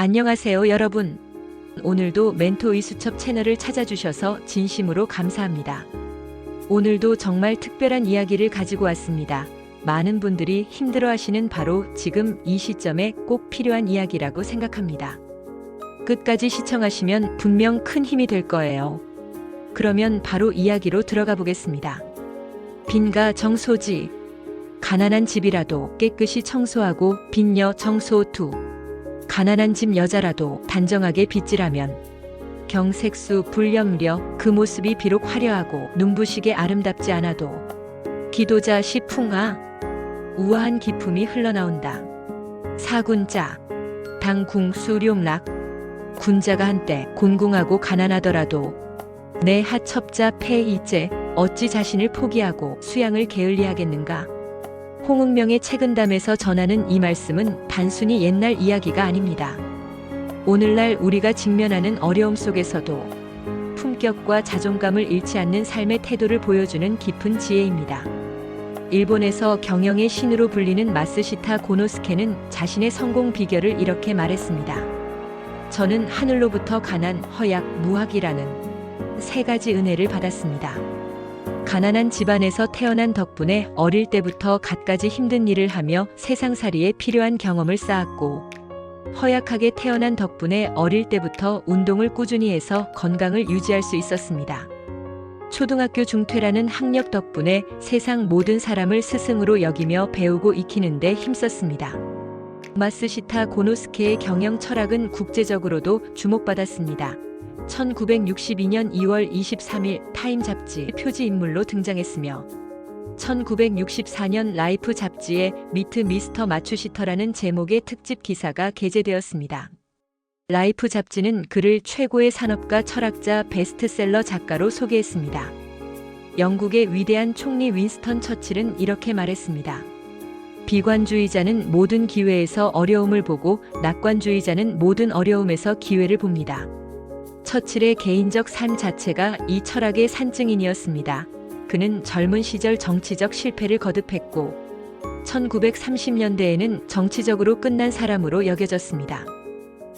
안녕하세요, 여러분. 오늘도 멘토 이수첩 채널을 찾아주셔서 진심으로 감사합니다. 오늘도 정말 특별한 이야기를 가지고 왔습니다. 많은 분들이 힘들어 하시는 바로 지금 이 시점에 꼭 필요한 이야기라고 생각합니다. 끝까지 시청하시면 분명 큰 힘이 될 거예요. 그러면 바로 이야기로 들어가 보겠습니다. 빈가 정소지. 가난한 집이라도 깨끗이 청소하고 빈여 청소 투. 가난한 집 여자라도 단정하게 빗질하면 경색수 불염려 그 모습이 비록 화려하고 눈부시게 아름답지 않아도 기도자 시풍아 우아한 기품이 흘러나온다. 사군자 당궁 수룡락 군자가 한때 곤궁하고 가난하더라도 내 하첩자 폐이제 어찌 자신을 포기하고 수양을 게을리하겠는가? 홍은명의 책은담에서 전하는 이 말씀은 단순히 옛날 이야기가 아닙니다. 오늘날 우리가 직면하는 어려움 속에서도 품격과 자존감을 잃지 않는 삶의 태도를 보여주는 깊은 지혜입니다. 일본에서 경영의 신으로 불리는 마스시타 고노스케는 자신의 성공 비결을 이렇게 말했습니다. 저는 하늘로부터 가난, 허약, 무학이라는 세 가지 은혜를 받았습니다. 가난한 집안에서 태어난 덕분에 어릴 때부터 갖가지 힘든 일을 하며 세상살이에 필요한 경험을 쌓았고, 허약하게 태어난 덕분에 어릴 때부터 운동을 꾸준히 해서 건강을 유지할 수 있었습니다. 초등학교 중퇴라는 학력 덕분에 세상 모든 사람을 스승으로 여기며 배우고 익히는데 힘썼습니다. 마스시타 고노스케의 경영 철학은 국제적으로도 주목받았습니다. 1962년 2월 23일 타임 잡지 표지 인물로 등장했으며 1964년 라이프 잡지에 미트 미스터 마추시터라는 제목의 특집 기사가 게재되었습니다. 라이프 잡지는 그를 최고의 산업가 철학자 베스트셀러 작가로 소개했습니다. 영국의 위대한 총리 윈스턴 처칠은 이렇게 말했습니다. 비관주의자는 모든 기회에서 어려움을 보고 낙관주의자는 모든 어려움에서 기회를 봅니다. 처칠의 개인적 삶 자체가 이 철학의 산증인이었습니다. 그는 젊은 시절 정치적 실패를 거듭했고 1930년대에는 정치적으로 끝난 사람으로 여겨졌습니다.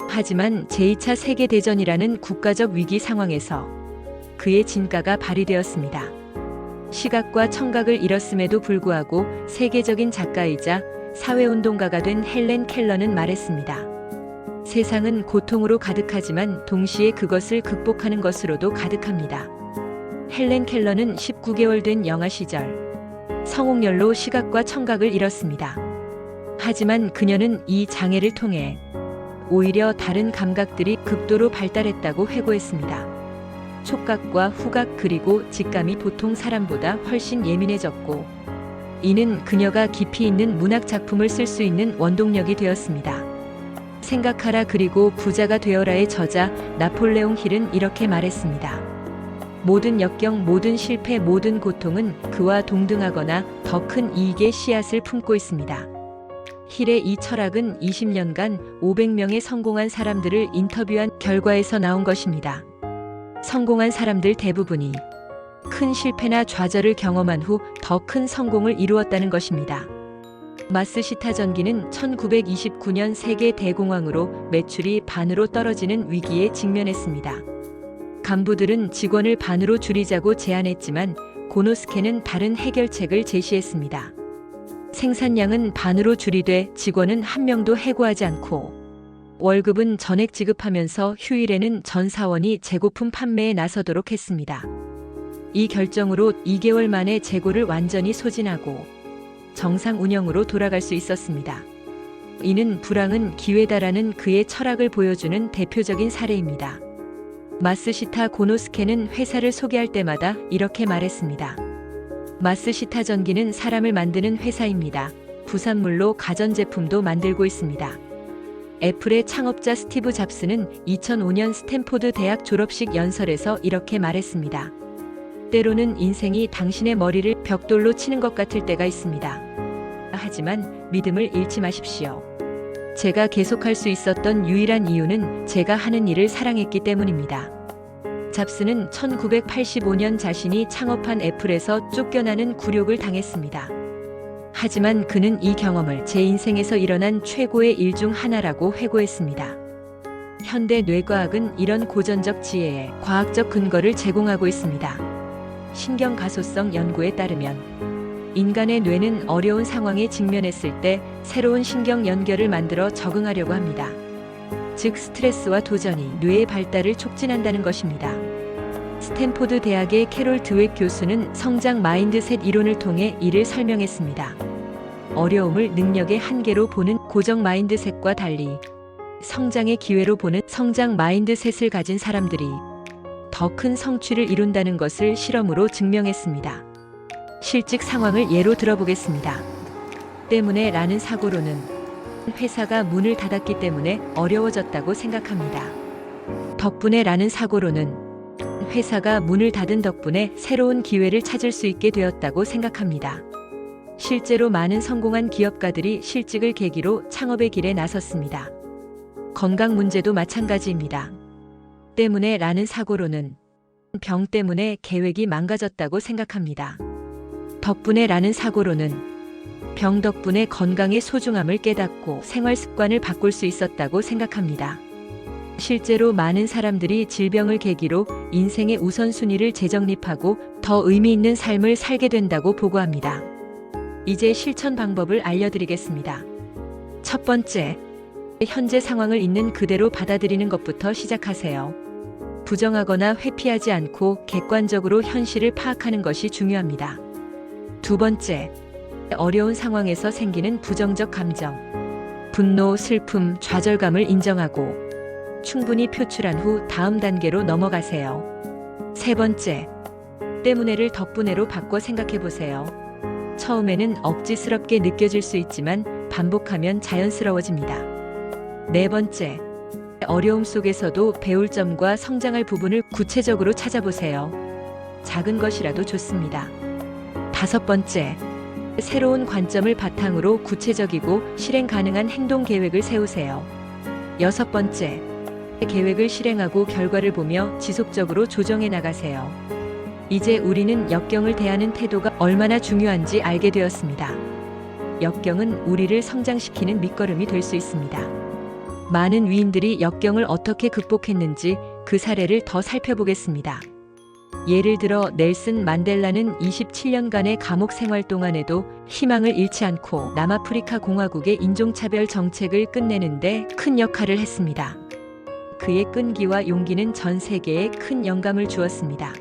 하지만 제2차 세계대전이라는 국가적 위기 상황에서 그의 진가가 발휘되었습니다. 시각과 청각을 잃었음에도 불구하고 세계적인 작가이자 사회운동가가 된 헬렌 켈러는 말했습니다. 세상은 고통으로 가득하지만 동시에 그것을 극복하는 것으로도 가득합니다. 헬렌 켈러는 19개월 된 영아 시절 성홍열로 시각과 청각을 잃었습니다. 하지만 그녀는 이 장애를 통해 오히려 다른 감각들이 극도로 발달했다고 회고했습니다. 촉각과 후각 그리고 직감이 보통 사람보다 훨씬 예민해졌고 이는 그녀가 깊이 있는 문학 작품을 쓸 수 있는 원동력이 되었습니다. 생각하라 그리고 부자가 되어라의 저자 나폴레옹 힐은 이렇게 말했습니다. 모든 역경, 모든 실패, 모든 고통은 그와 동등하거나 더 큰 이익의 씨앗을 품고 있습니다. 힐의 이 철학은 20년간 500명의 성공한 사람들을 인터뷰한 결과에서 나온 것입니다. 성공한 사람들 대부분이 큰 실패나 좌절을 경험한 후 더 큰 성공을 이루었다는 것입니다. 마스시타 전기는 1929년 세계 대공황으로 매출이 반으로 떨어지는 위기에 직면했습니다. 간부들은 직원을 반으로 줄이자고 제안했지만 고노스케는 다른 해결책을 제시했습니다. 생산량은 반으로 줄이되 직원은 한 명도 해고하지 않고 월급은 전액 지급하면서 휴일에는 전 사원이 재고품 판매에 나서도록 했습니다. 이 결정으로 2개월 만에 재고를 완전히 소진하고 정상 운영으로 돌아갈 수 있었습니다. 이는 불황은 기회다라는 그의 철학을 보여주는 대표적인 사례입니다. 마스시타 고노스케는 회사를 소개할 때마다 이렇게 말했습니다. 마스시타 전기는 사람을 만드는 회사입니다. 부산물로 가전제품도 만들고 있습니다. 애플의 창업자 스티브 잡스는 2005년 스탠포드 대학 졸업식 연설에서 이렇게 말했습니다. 때로는 인생이 당신의 머리를 벽돌로 치는 것 같을 때가 있습니다. 하지만 믿음을 잃지 마십시오. 제가 계속할 수 있었던 유일한 이유는 제가 하는 일을 사랑했기 때문입니다. 잡스는 1985년 자신이 창업한 애플에서 쫓겨나는 굴욕을 당했습니다. 하지만 그는 이 경험을 제 인생에서 일어난 최고의 일 중 하나라고 회고했습니다. 현대 뇌과학은 이런 고전적 지혜에 과학적 근거를 제공하고 있습니다. 신경 가소성 연구에 따르면 인간의 뇌는 어려운 상황에 직면했을 때 새로운 신경 연결을 만들어 적응하려고 합니다. 즉 스트레스와 도전이 뇌의 발달을 촉진한다는 것입니다. 스탠포드 대학의 캐롤 드웩 교수는 성장 마인드셋 이론을 통해 이를 설명했습니다. 어려움을 능력의 한계로 보는 고정 마인드셋과 달리 성장의 기회로 보는 성장 마인드셋을 가진 사람들이 더 큰 성취를 이룬다는 것을 실험으로 증명했습니다. 실직 상황을 예로 들어보겠습니다. 때문에 라는 사고로는 회사가 문을 닫았기 때문에 어려워졌다고 생각합니다. 덕분에 라는 사고로는 회사가 문을 닫은 덕분에 새로운 기회를 찾을 수 있게 되었다고 생각합니다. 실제로 많은 성공한 기업가들이 실직을 계기로 창업의 길에 나섰습니다. 건강 문제도 마찬가지입니다. 때문에 라는 사고로는 병 때문에 계획이 망가졌다고 생각합니다. 덕분에 라는 사고로는 병 덕분에 건강의 소중함을 깨닫고 생활 습관을 바꿀 수 있었다고 생각합니다. 실제로 많은 사람들이 질병을 계기로 인생의 우선순위를 재정립하고 더 의미 있는 삶을 살게 된다고 보고합니다. 이제 실천 방법을 알려드리겠습니다. 첫 번째, 현재 상황을 있는 그대로 받아들이는 것부터 시작하세요. 부정하거나 회피하지 않고 객관적으로 현실을 파악하는 것이 중요합니다. 두 번째, 어려운 상황에서 생기는 부정적 감정, 분노, 슬픔, 좌절감을 인정하고 충분히 표출한 후 다음 단계로 넘어가세요. 세 번째, 때문에를 덕분에로 바꿔 생각해 보세요. 처음에는 억지스럽게 느껴질 수 있지만 반복하면 자연스러워집니다. 네 번째, 어려움 속에서도 배울 점과 성장할 부분을 구체적으로 찾아보세요. 작은 것이라도 좋습니다. 다섯 번째, 새로운 관점을 바탕으로 구체적이고 실행 가능한 행동 계획을 세우세요. 여섯 번째, 계획을 실행하고 결과를 보며 지속적으로 조정해 나가세요. 이제 우리는 역경을 대하는 태도가 얼마나 중요한지 알게 되었습니다. 역경은 우리를 성장시키는 밑거름이 될 수 있습니다. 많은 위인들이 역경을 어떻게 극복했는지 그 사례를 더 살펴보겠습니다. 예를 들어 넬슨 만델라는 27년간의 감옥 생활 동안에도 희망을 잃지 않고 남아프리카 공화국의 인종차별 정책을 끝내는데 큰 역할을 했습니다. 그의 끈기와 용기는 전 세계에 큰 영감을 주었습니다.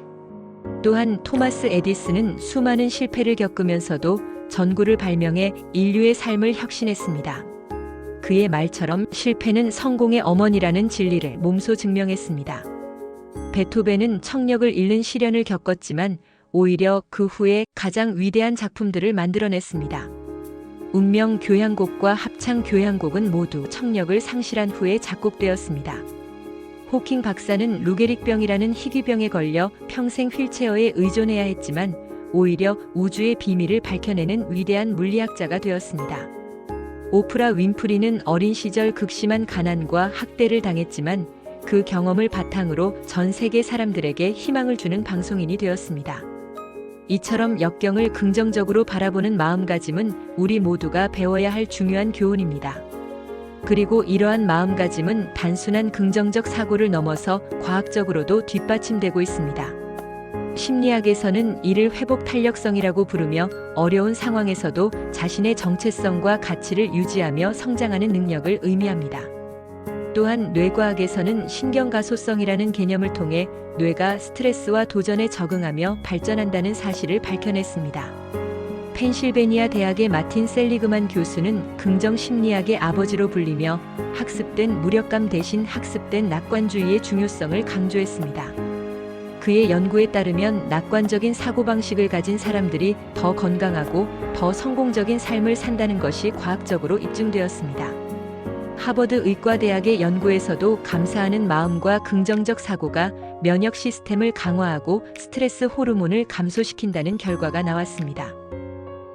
또한 토마스 에디슨은 수많은 실패를 겪으면서도 전구를 발명해 인류의 삶을 혁신했습니다. 그의 말처럼 실패는 성공의 어머니라는 진리를 몸소 증명했습니다. 베토벤은 청력을 잃는 시련을 겪었지만 오히려 그 후에 가장 위대한 작품들을 만들어냈습니다. 운명 교향곡과 합창 교향곡은 모두 청력을 상실한 후에 작곡되었습니다. 호킹 박사는 루게릭병이라는 희귀병에 걸려 평생 휠체어에 의존해야 했지만 오히려 우주의 비밀을 밝혀내는 위대한 물리학자가 되었습니다. 오프라 윈프리는 어린 시절 극심한 가난과 학대를 당했지만 그 경험을 바탕으로 전 세계 사람들에게 희망을 주는 방송인이 되었습니다. 이처럼 역경을 긍정적으로 바라보는 마음가짐은 우리 모두가 배워야 할 중요한 교훈입니다. 그리고 이러한 마음가짐은 단순한 긍정적 사고를 넘어서 과학적으로도 뒷받침되고 있습니다. 심리학에서는 이를 회복 탄력성이라고 부르며 어려운 상황에서도 자신의 정체성과 가치를 유지하며 성장하는 능력을 의미합니다. 또한 뇌과학에서는 신경가소성이라는 개념을 통해 뇌가 스트레스와 도전에 적응하며 발전한다는 사실을 밝혀냈습니다. 펜실베니아 대학의 마틴 셀리그만 교수는 긍정 심리학의 아버지로 불리며 학습된 무력감 대신 학습된 낙관주의의 중요성을 강조했습니다. 그의 연구에 따르면 낙관적인 사고방식을 가진 사람들이 더 건강하고 더 성공적인 삶을 산다는 것이 과학적으로 입증되었습니다. 하버드 의과대학의 연구에서도 감사하는 마음과 긍정적 사고가 면역 시스템을 강화하고 스트레스 호르몬을 감소시킨다는 결과가 나왔습니다.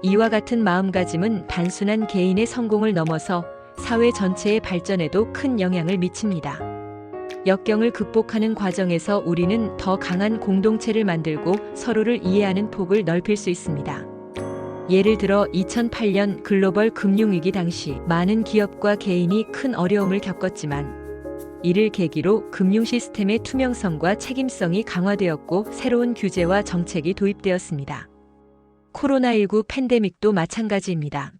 이와 같은 마음가짐은 단순한 개인의 성공을 넘어서 사회 전체의 발전에도 큰 영향을 미칩니다. 역경을 극복하는 과정에서 우리는 더 강한 공동체를 만들고 서로를 이해하는 폭을 넓힐 수 있습니다. 예를 들어 2008년 글로벌 금융위기 당시 많은 기업과 개인이 큰 어려움을 겪었지만 이를 계기로 금융 시스템의 투명성과 책임성이 강화되었고 새로운 규제와 정책이 도입되었습니다. 코로나19 팬데믹도 마찬가지입니다.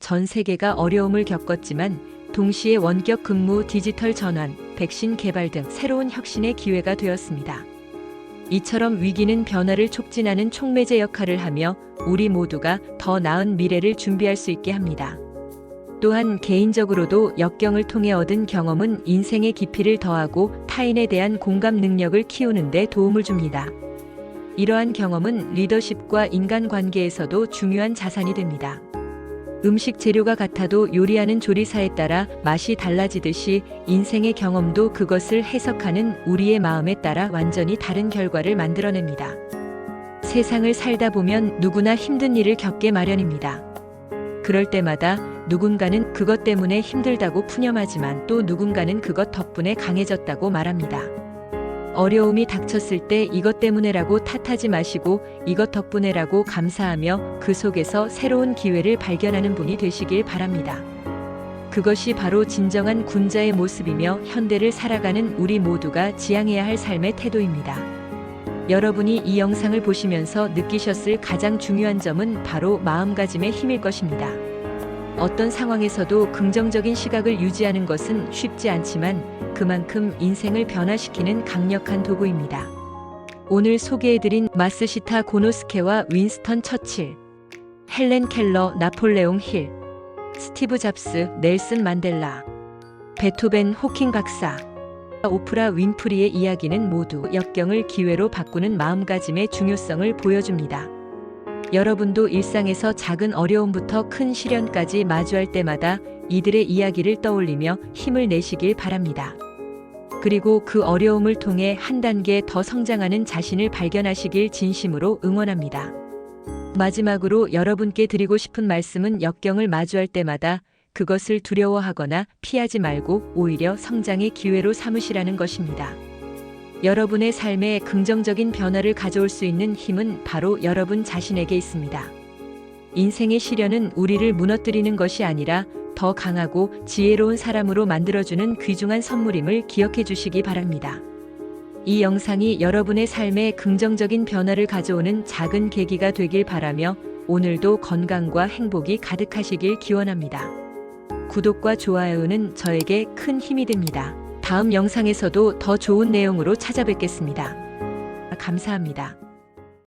전 세계가 어려움을 겪었지만 동시에 원격 근무, 디지털 전환, 백신 개발 등 새로운 혁신의 기회가 되었습니다. 이처럼 위기는 변화를 촉진하는 촉매제 역할을 하며 우리 모두가 더 나은 미래를 준비할 수 있게 합니다. 또한 개인적으로도 역경을 통해 얻은 경험은 인생의 깊이를 더하고 타인에 대한 공감 능력을 키우는 데 도움을 줍니다. 이러한 경험은 리더십과 인간관계에서도 중요한 자산이 됩니다. 음식 재료가 같아도 요리하는 조리사에 따라 맛이 달라지듯이 인생의 경험도 그것을 해석하는 우리의 마음에 따라 완전히 다른 결과를 만들어냅니다. 세상을 살다 보면 누구나 힘든 일을 겪게 마련입니다. 그럴 때마다 누군가는 그것 때문에 힘들다고 푸념하지만 또 누군가는 그것 덕분에 강해졌다고 말합니다. 어려움이 닥쳤을 때 이것 때문에라고 탓하지 마시고 이것 덕분에라고 감사하며 그 속에서 새로운 기회를 발견하는 분이 되시길 바랍니다. 그것이 바로 진정한 군자의 모습이며 현대를 살아가는 우리 모두가 지향해야 할 삶의 태도입니다. 여러분이 이 영상을 보시면서 느끼셨을 가장 중요한 점은 바로 마음가짐의 힘일 것입니다. 어떤 상황에서도 긍정적인 시각을 유지하는 것은 쉽지 않지만 그만큼 인생을 변화시키는 강력한 도구입니다. 오늘 소개해드린 마스시타 고노스케와 윈스턴 처칠, 헬렌 켈러, 나폴레옹 힐, 스티브 잡스, 넬슨 만델라, 베토벤 호킹 박사, 오프라 윈프리의 이야기는 모두 역경을 기회로 바꾸는 마음가짐의 중요성을 보여줍니다. 여러분도 일상에서 작은 어려움부터 큰 시련까지 마주할 때마다 이들의 이야기를 떠올리며 힘을 내시길 바랍니다. 그리고 그 어려움을 통해 한 단계 더 성장하는 자신을 발견하시길 진심으로 응원합니다. 마지막으로 여러분께 드리고 싶은 말씀은 역경을 마주할 때마다 그것을 두려워하거나 피하지 말고 오히려 성장의 기회로 삼으시라는 것입니다. 여러분의 삶에 긍정적인 변화를 가져올 수 있는 힘은 바로 여러분 자신에게 있습니다. 인생의 시련은 우리를 무너뜨리는 것이 아니라 더 강하고 지혜로운 사람으로 만들어주는 귀중한 선물임을 기억해 주시기 바랍니다. 이 영상이 여러분의 삶에 긍정적인 변화를 가져오는 작은 계기가 되길 바라며 오늘도 건강과 행복이 가득하시길 기원합니다. 구독과 좋아요는 저에게 큰 힘이 됩니다. 다음 영상에서도 더 좋은 내용으로 찾아뵙겠습니다. 감사합니다.